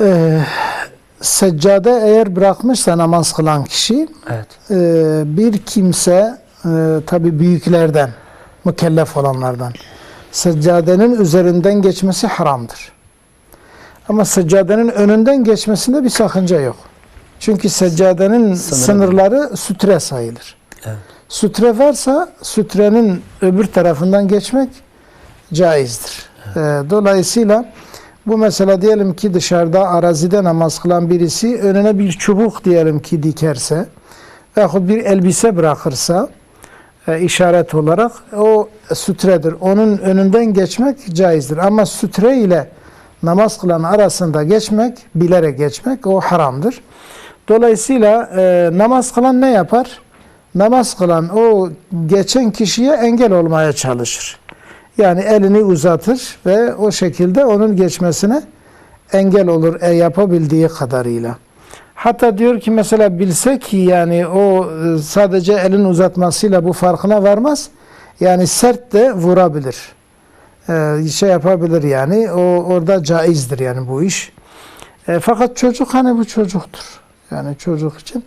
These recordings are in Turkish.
Ee, seccade eğer bırakmışsa namaz kılan kişi Evet. e, bir kimse e, tabi büyüklerden mükellef olanlardan seccadenin üzerinden geçmesi haramdır. Ama seccadenin önünden geçmesinde bir sakınca yok. Çünkü seccadenin Sınırı. sınırları sütre sayılır. Evet. Sütre varsa sütrenin öbür tarafından geçmek caizdir. Ee, dolayısıyla bu mesela diyelim ki dışarıda arazide namaz kılan birisi önüne bir çubuk diyelim ki dikerse veyahut bir elbise bırakırsa e, işaret olarak o sütredir. Onun önünden geçmek caizdir. Ama sütre ile namaz kılan arasında geçmek, bilerek geçmek o haramdır. Dolayısıyla e, namaz kılan ne yapar? Namaz kılan o geçen kişiye engel olmaya çalışır. Yani elini uzatır ve o şekilde onun geçmesine engel olur e, yapabildiği kadarıyla. Hatta diyor ki mesela bilse ki yani o e, sadece elin uzatmasıyla bu farkına varmaz. Yani sert de vurabilir. Ee, şey yapabilir yani. O orada caizdir yani bu iş. E, fakat çocuk hani bu çocuktur. Yani çocuk için.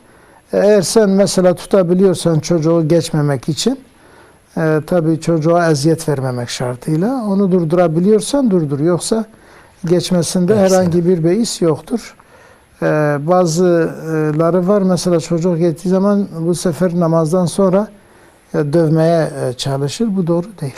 E, Eğer sen mesela tutabiliyorsan çocuğu geçmemek için e, tabii çocuğa eziyet vermemek şartıyla onu durdurabiliyorsan durdur. Yoksa geçmesinde Hepsine. herhangi bir beis yoktur. E, bazıları var mesela çocuk geçtiği zaman bu sefer namazdan sonra e, dövmeye e, çalışır. Bu doğru değil.